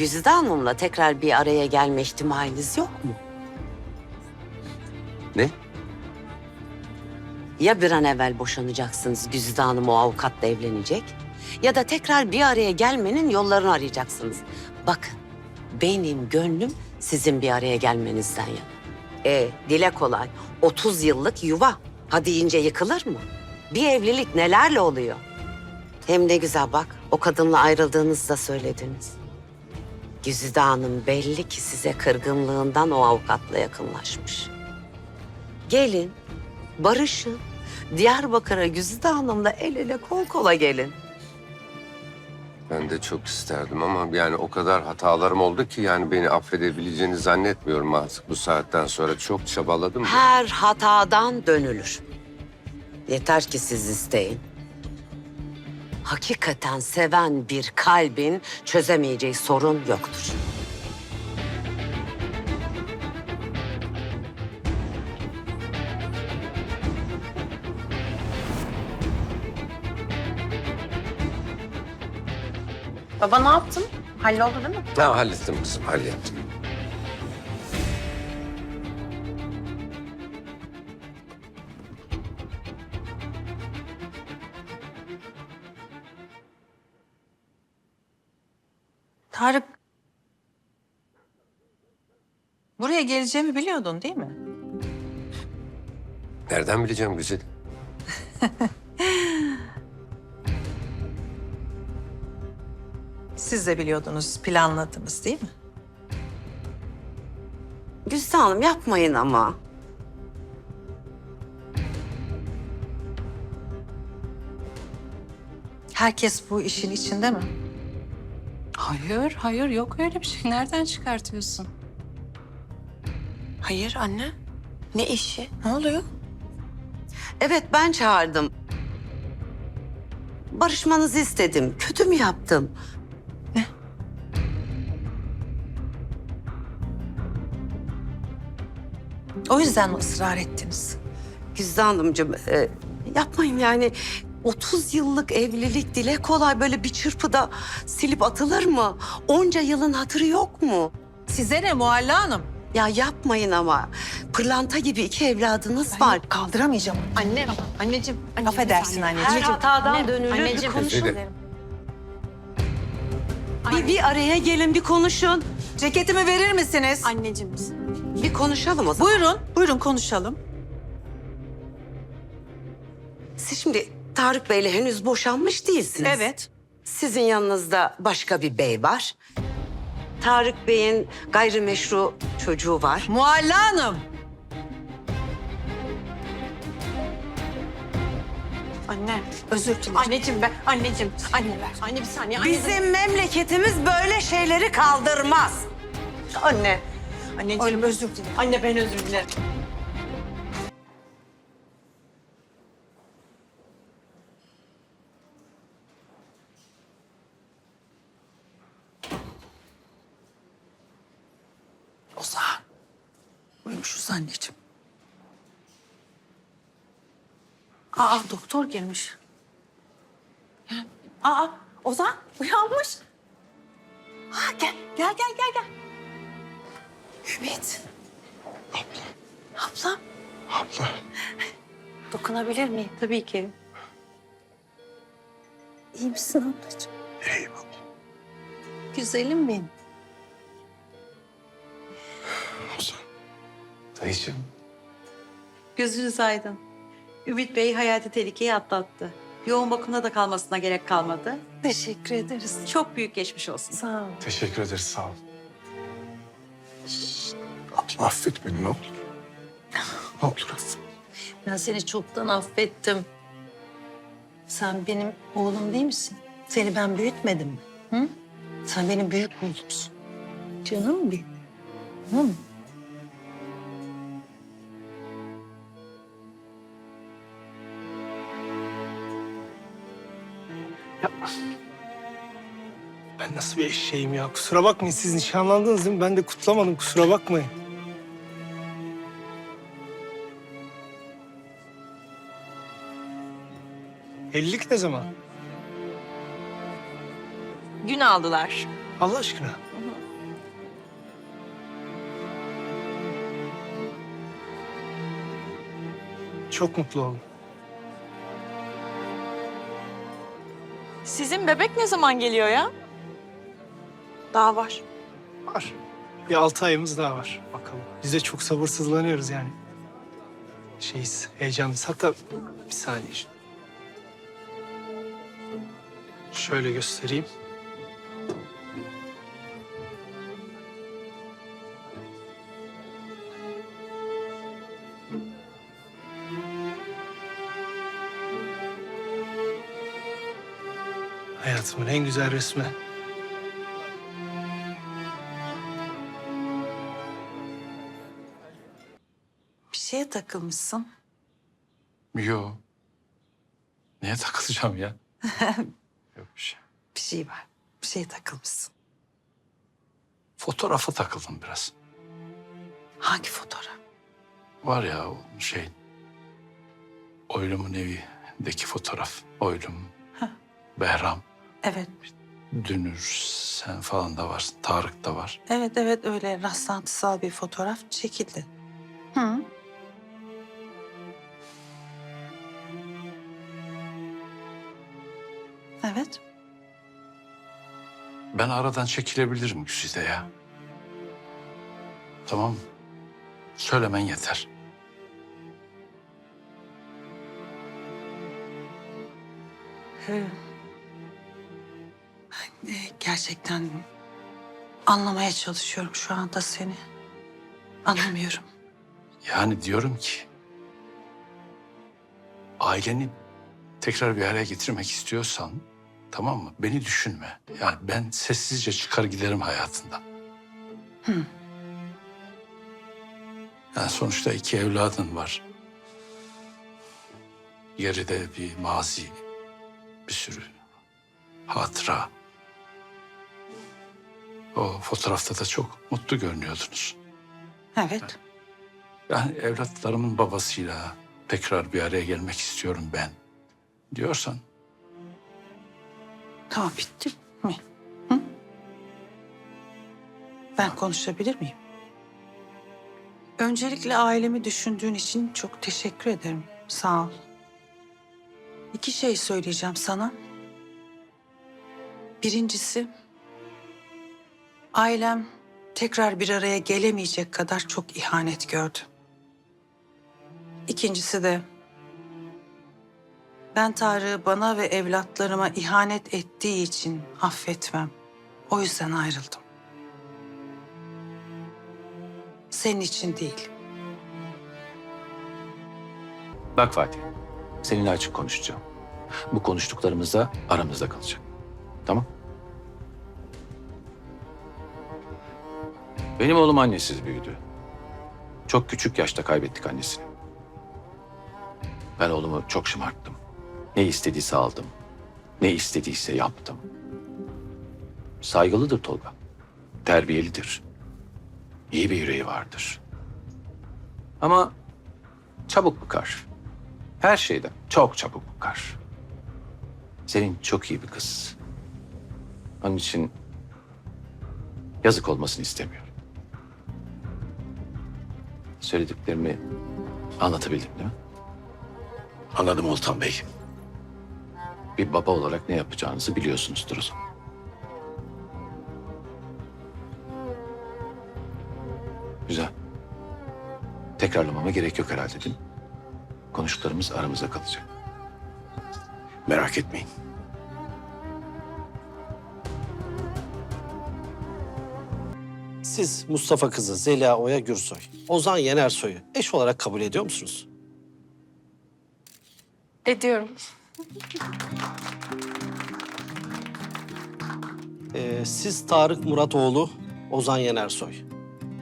Güzide Hanım'la tekrar bir araya gelme ihtimaliniz yok mu? Ne? Ya bir an evvel boşanacaksınız Güzide Hanım o avukatla evlenecek ya da tekrar bir araya gelmenin yollarını arayacaksınız. Bakın benim gönlüm sizin bir araya gelmenizden yana. E dile kolay 30 yıllık yuva hadi ince yıkılır mı? Bir evlilik nelerle oluyor? Hem ne güzel bak o kadınla ayrıldığınızı da söylediniz. Güzide Hanım belli ki size kırgınlığından o avukatla yakınlaşmış. Gelin, barışın. Diyarbakır'a Güzide Hanım'la el ele kol kola gelin. Ben de çok isterdim ama yani o kadar hatalarım oldu ki yani beni affedebileceğini zannetmiyorum artık bu saatten sonra. Çok çabaladım. da. Her hatadan dönülür. Yeter ki siz isteyin. Hakikaten seven bir kalbin çözemeyeceği sorun yoktur. Baba ne yaptın? Halloldu değil mi? Ha, hallettim kızım hallettim. Tarık. Buraya geleceğimi biliyordun değil mi? Nereden bileceğim güzel? Siz de biliyordunuz, planladınız değil mi? Güzide Hanım yapmayın ama. Herkes bu işin içinde mi? Hayır, hayır yok öyle bir şey. Nereden çıkartıyorsun? Hayır anne. Ne işi? Ne oluyor? Evet ben çağırdım. Barışmanızı istedim. Kötü mü yaptım? O yüzden mi ısrar ettiniz? Güzide Hanımcığım e, yapmayın yani 30 yıllık evlilik dile kolay böyle bir çırpıda silip atılır mı? Onca yılın hatırı yok mu? Size ne Muhalla Hanım? Ya yapmayın ama. Pırlanta gibi iki evladınız var. Kaldıramayacağım. Anne, anneciğim. Affedersin Her anneciğim. hatadan dönülür bir Anneciğim. konuşun. Güzide. Bir, bir araya gelin bir konuşun. Ceketimi verir misiniz? Anneciğim. Bir konuşalım o zaman. Buyurun, buyurun konuşalım. Siz şimdi Tarık Bey'le henüz boşanmış değilsiniz. Evet. Sizin yanınızda başka bir bey var. Tarık Bey'in gayrimeşru çocuğu var. Muhalla Hanım. Anne. Özür dilerim. Anneciğim ben. Anneciğim. Anne ver. Anne bir saniye. Anne, Bizim memleketimiz böyle şeyleri kaldırmaz. Anne. Anneciğim. Oğlum özür dilerim. Anne ben özür dilerim. Uyumuşuz anneciğim. Aa doktor gelmiş. Aa Ozan uyanmış. Ha gel gel gel gel gel. Ümit. Abla. Ablam. Abla. Dokunabilir miyim? Tabii ki. İyi misin ablacığım? Eyvallah. Güzelim benim. Dayıcığım. Gözünüz aydın. Ümit Bey hayati tehlikeyi atlattı. Yoğun bakımda da kalmasına gerek kalmadı. Teşekkür ederiz. Çok büyük geçmiş olsun. Sağ ol. Teşekkür ederiz, sağ ol. Abla affet beni ne olur. Ne olur affet. Ben seni çoktan affettim. Sen benim oğlum değil misin? Seni ben büyütmedim mi? Hı? Sen benim büyük oğlumsun. Canım benim. Hı? Ben nasıl bir eşeğim ya? Kusura bakmayın siz nişanlandınız değil mi? Ben de kutlamadım kusura bakmayın. Evlilik ne zaman? Gün aldılar. Allah aşkına. Çok mutlu oldum. Sizin bebek ne zaman geliyor ya? Daha var. Var. Bir altı ayımız daha var. Bakalım. Biz de çok sabırsızlanıyoruz yani. Şeyiz, heyecanlıyız. Hatta bir saniye. Şöyle göstereyim. Hayatımın en güzel resmi. Bir şeye takılmışsın. Yo. Neye takılacağım ya? Yok bir şey. Bir şey var. Bir şeye takılmışsın. Fotoğrafa takıldım biraz. Hangi fotoğraf? Var ya o şey... Oylumun evindeki fotoğraf. Oylum, Behram, Evet. Dünür, sen falan da varsın. Tarık da var. Evet evet öyle rastlantısal bir fotoğraf çekildi. Hı. Evet. Ben aradan çekilebilirim Güzide ya. Tamam? Söylemen yeter. E, Gerçekten anlamaya çalışıyorum şu anda seni. Anlamıyorum. Yani diyorum ki... Aileni tekrar bir araya getirmek istiyorsan... Tamam mı? Beni düşünme. Yani ben sessizce çıkar giderim hayatından. Hı. Yani sonuçta iki evladın var. Geride bir mazi, bir sürü hatıra. O fotoğrafta da çok mutlu görünüyordunuz. Evet. Yani evlatlarımın babasıyla tekrar bir araya gelmek istiyorum ben diyorsan Tamam bitti mi? Hı? Ben konuşabilir miyim? Öncelikle ailemi düşündüğün için çok teşekkür ederim. Sağ ol. İki şey söyleyeceğim sana. Birincisi, ailem tekrar bir araya gelemeyecek kadar çok ihanet gördü. İkincisi de ben Tarık'ı bana ve evlatlarıma ihanet ettiği için affetmem. O yüzden ayrıldım. Senin için değil. Bak Fatih, seninle açık konuşacağım. Bu konuştuklarımız da aramızda kalacak. Tamam? Benim oğlum annesiz büyüdü. Çok küçük yaşta kaybettik annesini. Ben oğlumu çok şımarttım. Ne istediyse aldım. Ne istediyse yaptım. Saygılıdır Tolga. Terbiyelidir. İyi bir yüreği vardır. Ama çabuk bıkar. Her şeyden çok çabuk bıkar. Senin çok iyi bir kız. Onun için yazık olmasını istemiyorum. Söylediklerimi anlatabildim değil mi? anladım Oltan Bey. Bir baba olarak ne yapacağınızı biliyorsunuzdur o zaman. Güzel. Tekrarlamama gerek yok herhalde değil mi? Konuştuklarımız aramızda kalacak. Merak etmeyin. Siz Mustafa kızı Zeliha Oya Gürsoy, Ozan Yenersoy'u eş olarak kabul ediyor musunuz? Ediyorum. Ee, siz Tarık Muratoğlu, Ozan Yenersoy,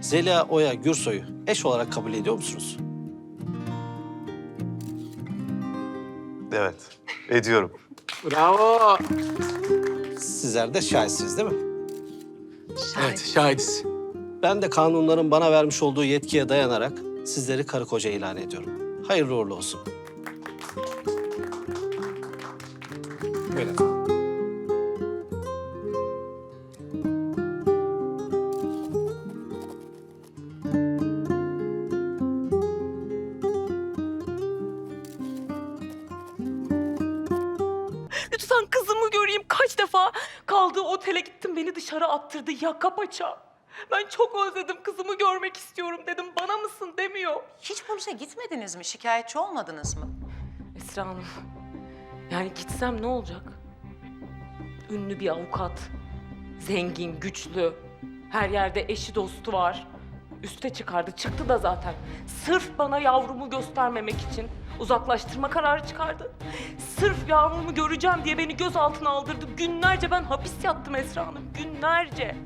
Zeliha Oya Gürsoy'u eş olarak kabul ediyor musunuz? Evet, ediyorum. Bravo. Sizler de şahitsiniz değil mi? Evet şahidiz. Ben de kanunların bana vermiş olduğu yetkiye dayanarak sizleri karı koca ilan ediyorum. Hayırlı uğurlu olsun. Böyle. Lütfen kızımı göreyim. Kaç defa kaldığı otele gittim beni dışarı attırdı yaka paça. Çok özledim kızımı görmek istiyorum dedim. Bana mısın demiyor. Hiç polise gitmediniz mi? Şikayetçi olmadınız mı? Esra Hanım. Yani gitsem ne olacak? Ünlü bir avukat. Zengin, güçlü. Her yerde eşi dostu var. Üste çıkardı. Çıktı da zaten. Sırf bana yavrumu göstermemek için uzaklaştırma kararı çıkardı. Sırf yavrumu göreceğim diye beni gözaltına aldırdı. Günlerce ben hapis yattım Esra Hanım. Günlerce.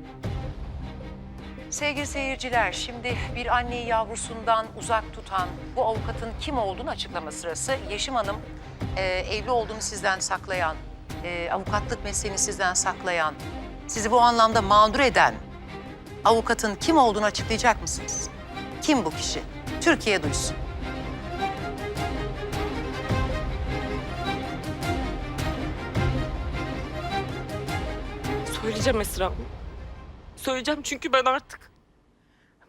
Sevgili seyirciler, şimdi bir anneyi yavrusundan uzak tutan bu avukatın kim olduğunu açıklama sırası. Yeşim Hanım, e, evli olduğunu sizden saklayan, e, avukatlık mesleğini sizden saklayan, sizi bu anlamda mağdur eden avukatın kim olduğunu açıklayacak mısınız? Kim bu kişi? Türkiye duysun. Söyleyeceğim Esra. Söyleyeceğim çünkü ben artık...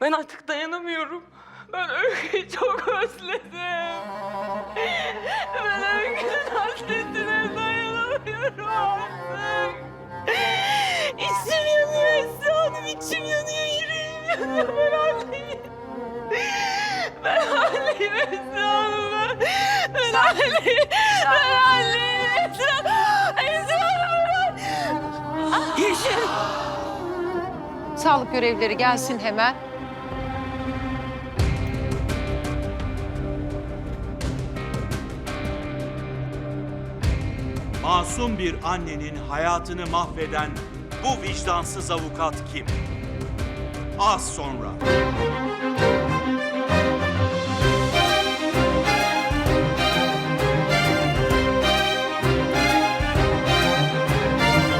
Ben artık dayanamıyorum. Ben Öykü'yü çok özledim. Ben Öykü'nün hasretine dayanamıyorum artık. İçim yanıyor Esra Hanım, içim yanıyor, yüreğim yanıyor. Ben halleyim. Ben halleyim Esra Hanım. Ben, ben halleyim. Ben halleyim Esra Esra Hanım. Yeşim. Sağlık görevlileri gelsin hemen. Masum bir annenin hayatını mahveden bu vicdansız avukat kim? Az sonra.